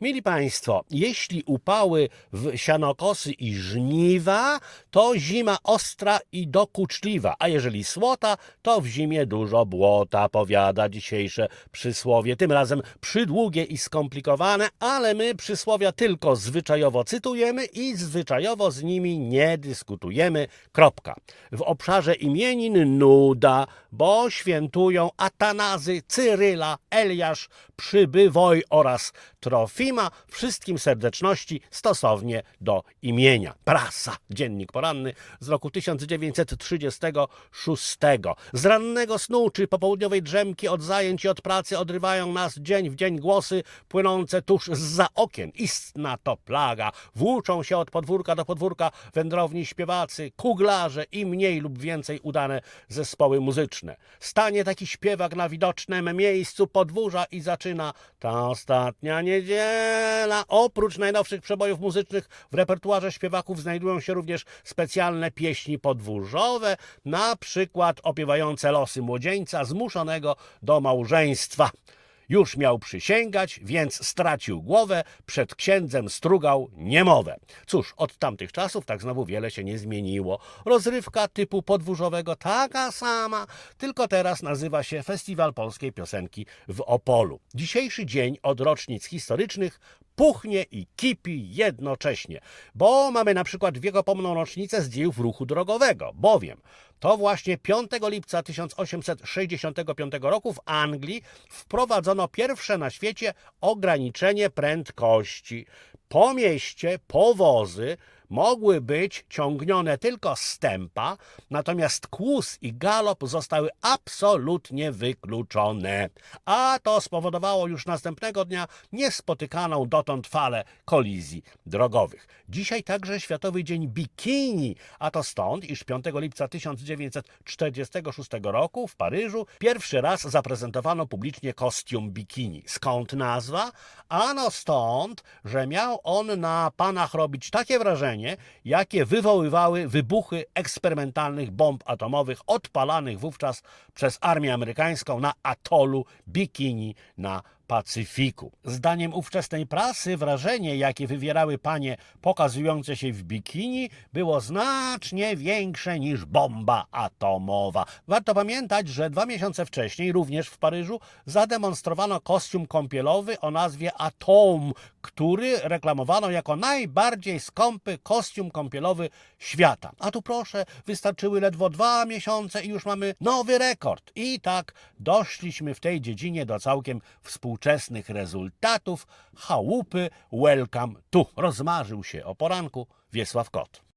Mili Państwo, jeśli upały w sianokosy i żniwa, to zima ostra i dokuczliwa, a jeżeli słota, to w zimie dużo błota, powiada dzisiejsze przysłowie. Tym razem przydługie i skomplikowane, ale my przysłowia tylko zwyczajowo cytujemy i zwyczajowo z nimi nie dyskutujemy. Kropka. W obszarze imienin nuda, bo świętują Atanazy, Cyryla, Eliasz, Przybywoj oraz Trofima. Wszystkim serdeczności stosownie do imienia. Prasa, dziennik poranny z roku 1936. Z rannego snu czy popołudniowej drzemki od zajęć i od pracy odrywają nas dzień w dzień głosy płynące tuż za okien. Istna to plaga. Włóczą się od podwórka do podwórka wędrowni śpiewacy, kuglarze i mniej lub więcej udane zespoły muzyczne. Stanie taki śpiewak na widocznym miejscu podwórza i zaczyna ta ostatnia niedziela. Oprócz najnowszych przebojów muzycznych w repertuarze śpiewaków znajdują się również specjalne pieśni podwórzowe, na przykład opiewające losy młodzieńca zmuszonego do małżeństwa. Już miał przysięgać, więc stracił głowę, przed księdzem strugał niemowę. Cóż, od tamtych czasów tak znowu wiele się nie zmieniło. Rozrywka typu podwórzowego taka sama, tylko teraz nazywa się Festiwal Polskiej Piosenki w Opolu. Dzisiejszy dzień od rocznic historycznych puchnie i kipi jednocześnie, bo mamy na przykład wiekopomną rocznicę z ruchu drogowego, bowiem to właśnie 5 lipca 1865 roku w Anglii wprowadzono pierwsze na świecie ograniczenie prędkości. Po mieście powozy mogły być ciągnione tylko stępa, natomiast kłus i galop zostały absolutnie wykluczone. A to spowodowało już następnego dnia niespotykaną dotąd falę kolizji drogowych. Dzisiaj także Światowy Dzień Bikini, a to stąd, iż 5 lipca 1946 roku w Paryżu pierwszy raz zaprezentowano publicznie kostium bikini. Skąd nazwa? Ano stąd, że miał on na panach robić takie wrażenie, jakie wywoływały wybuchy eksperymentalnych bomb atomowych odpalanych wówczas przez armię amerykańską na atolu Bikini na Pacyfiku. Zdaniem ówczesnej prasy wrażenie, jakie wywierały panie pokazujące się w bikini, było znacznie większe niż bomba atomowa. Warto pamiętać, że dwa miesiące wcześniej, również w Paryżu, zademonstrowano kostium kąpielowy o nazwie Atom, który reklamowano jako najbardziej skąpy kostium kąpielowy świata. A tu proszę, wystarczyły ledwo dwa miesiące i już mamy nowy rekord. I tak doszliśmy w tej dziedzinie do całkiem współczesnych rezultatów. Chałupy, welcome tu. Rozmarzył się o poranku Wiesław Kot.